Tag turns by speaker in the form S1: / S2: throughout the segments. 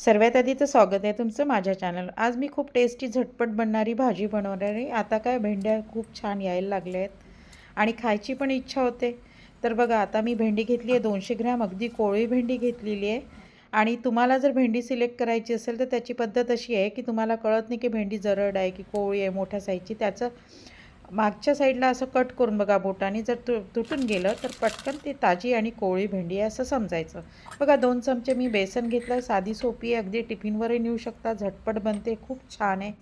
S1: सर्वात आधी तर स्वागत आहे तुमचं माझ्या चॅनल आज मी खूप टेस्टी झटपट बनणारी भाजी बनवणार आहे. आता काय भेंड्या खूप छान यायला लागल्या आहेत. आणि खायची पण इच्छा होते. तर बघा आता मी भेंडी घेतली आहे दोनशे ग्रॅम. अगदी कोळी भेंडी घेतलेली आहे. आणि तुम्हाला जर भेंडी सिलेक्ट करायची असेल तर त्याची पद्धत अशी आहे की तुम्हाला कळत नाही की भेंडी जरड आहे की कोळी आहे मोठ्या साईजची त्याचं मागच्या साईडला असं कट करून बघा बोटाने जर तु तुटून गेलं तर पटकन ते ताजी आणि कोळी भेंडी आहे असं समजायचं. बघा दोन चमचे मी बेसन घेतलं साधी सोपी आहे अगदी टिफिनवरही नेऊ शकता झटपट बनते खूप छान आहे.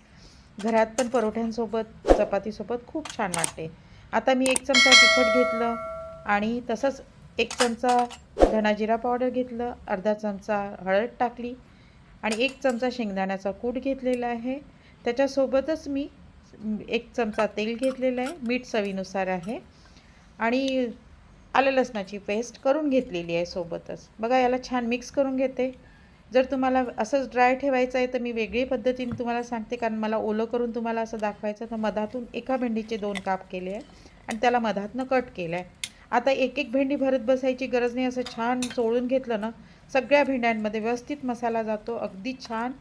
S1: घरात पण परोठ्यांसोबत चपातीसोबत खूप छान वाटते. आता मी एक चमचा तिखट घेतलं आणि तसंच एक चमचा धनाजिरा पावडर घेतलं अर्धा चमचा हळद टाकली आणि एक चमचा शेंगदाण्याचा कूट घेतलेला आहे. त्याच्यासोबतच मी एक चमचा तेल घेतलेलं आहे मीठ चवीनुसार आहे. आणि आलं लसणाची पेस्ट करून घेतलेली आहे सोबतच. बघा याला छान मिक्स करून घेते. जर तुम्हाला असंच ड्राय ठेवायचं आहे तर मी वेगळी पद्धतीने तुम्हाला सांगते कारण मला ओलं करून तुम्हाला असं दाखवायचं तर मधातून एका भेंडीचे दोन काप केले आहे आणि त्याला मधातनं कट केलं आहे आता एक एक भेंडी भरत बसायची गरज नाही. असं छान चोळून घेतलं ना सगळ्या भेंड्यांमध्ये व्यवस्थित मसाला जातो. अगदी छान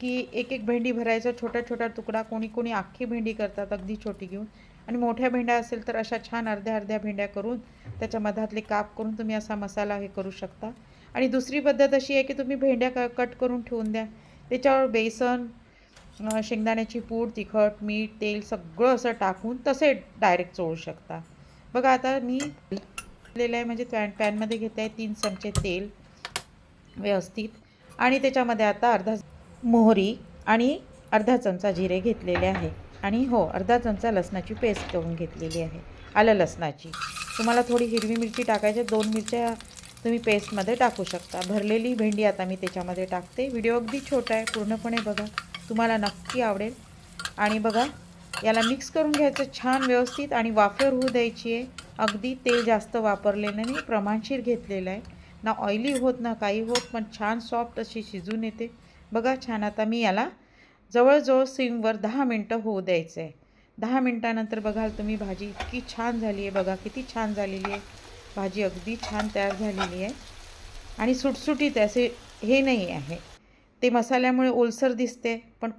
S1: की एक एक भेंडी भरायचा छोटा छोटा तुकडा कोणी कोणी अख्खी भेंडी करतात अगदी छोटी घेऊन. आणि मोठ्या भेंड्या असेल तर अशा छान अर्ध्या अर्ध्या भेंड्या करून त्याच्या मधातले काप करून तुम्ही असा मसाला हे करू शकता. आणि दुसरी पद्धत अशी आहे की तुम्ही भेंड्या क कट करून ठेवून द्या. त्याच्यावर बेसन शेंगदाण्याची पूड तिखट मीठ तेल सगळं असं टाकून तसे डायरेक्ट चोळू शकता. बघा आता मी लेलं आहे म्हणजे पॅन पॅनमध्ये घेत आहे तीन चमचे तेल व्यवस्थित. आणि त्याच्यामध्ये आता अर्धा मोहरी आणि अर्धा चमचा जिरे घेतलेले आहे. आणि हो अर्धा चमचा लसणाची पेस्ट करून घेतलेली आहे. आलं लसणाची. तुम्हाला थोडी हिरवी मिरची टाकायच्या दोन मिरच्या तुम्ही पेस्टमध्ये टाकू शकता. भरलेली भेंडी आता मी त्याच्यामध्ये टाकते. व्हिडिओ अगदी छोटा आहे. पूर्णपणे बघा. तुम्हाला नक्की आवडेल. आणि बघा याला मिक्स करून घ्यायचं छान व्यवस्थित आणि वाफेवर होऊ द्यायची आहे. अगदी तेल जास्त वापरलेलं नाही. प्रमाणशीर घेतलेलं आहे. ना ऑइली होत ना काही होत पण छान सॉफ्ट अशी शिजून येते. बघा छान आता मी याला जवळजवळ सिमवर दहा मिनटं होऊ द्यायचं आहे दहा मिनटानंतर बघाल तुम्ही भाजी इतकी छान झाली आहे बघा किती छान झालेली आहे. भाजी अगदी छान तयार झालेली आहे. आणि सुटसुटीत असे हे नाही आहे. ते मसाल्यामुळे ओलसर दिसते पण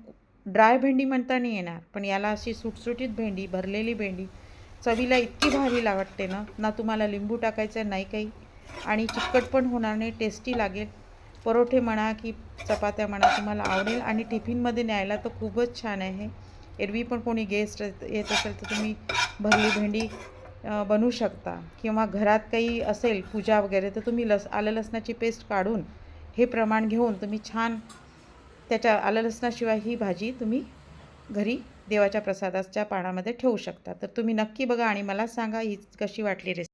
S1: ड्राय भेंडी म्हणता नाही येणार. पण याला अशी सुटसुटीत भेंडी भरलेली भेंडी चवीला इतकी भारी लागते ना ना तुम्हाला लिंबू टाकायचं नाही काही. आणि चिकट पण होणार नाही टेस्टी लागेल. परोठे म्हणा की चपात्या म्हणा तुम्हाला आवडेल आणि टिफिनमध्ये न्यायला तर खूपच छान आहे. एरवी पण कोणी गेस्ट येत असेल तर तुम्ही भरली भेंडी बनवू शकता. किंवा घरात काही असेल पूजा वगैरे तर तुम्ही लस आलं लसणाची पेस्ट काढून हे प्रमाण घेऊन तुम्ही छान त्याच्या आलं लसणाशिवाय ही भाजी तुम्ही घरी देवाच्या प्रसादाच्या पानामध्ये ठेवू शकता. तर तुम्ही नक्की बघा आणि मला सांगा ही कशी वाटली रेसिपी